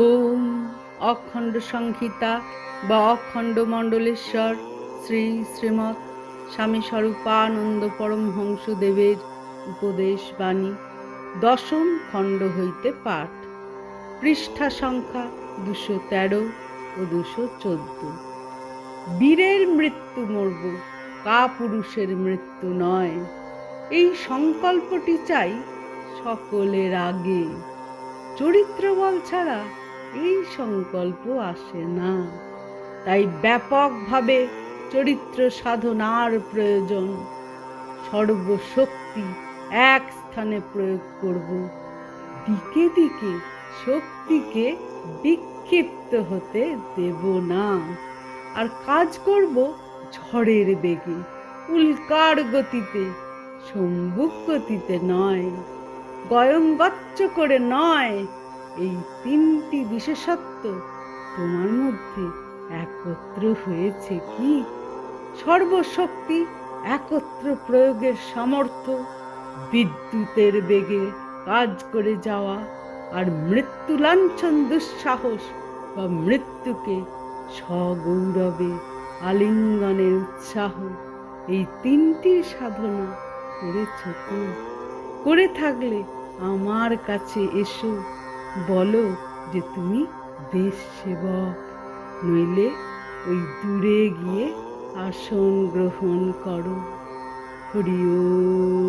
ওম অখণ্ড সংহিতা বা অখণ্ড মণ্ডলেশ্বর শ্রী শ্রীমৎ স্বামী স্বরূপানন্দ পরমহংস দেবের উপদেশ বাণী, দশম খণ্ড হইতে পাঠ। পৃষ্ঠা সংখ্যা দুশো তেরো ও দুশো চোদ্দ। বীরের মৃত্যু মরব, কা পুরুষের মৃত্যু নয়। এই সংকল্পটি চাই সকলের আগে। চরিত্র বল ছাড়া এই সংকল্প আসে না। তাই ব্যাপকভাবে চরিত্র সাধনার প্রয়োজন। সর্বশক্তি এক স্থানে প্রয়োগ করব। দিকে দিকে শক্তিকে বিক্ষিপ্ত হতে দেব না। আর কাজ করব ঝড়ের বেগে। উল্কার গতিতে সম্মুখ গতিতে নয়। গয়ঙ্গচ্চ করে নয়। এই তিনটি বিশেষত্ব তোমার মধ্যে একত্র হয়েছে কি? সর্বশক্তি একত্র প্রয়োগের সামর্থ্য, বিদ্যুতের বেগে কাজ করে যাওয়া আর মৃত্যু লাঞ্ছন দুঃসাহস বা মৃত্যুকে সগৌরবে আলিঙ্গনের উৎসাহ। এই তিনটি সাধনা করেছ করে থাকলে আমার কাছে এসো। বলো যে তুমি দেশ সেবক নইলে ওই দূরে গিয়ে আসন গ্রহণ করো হরি ওম।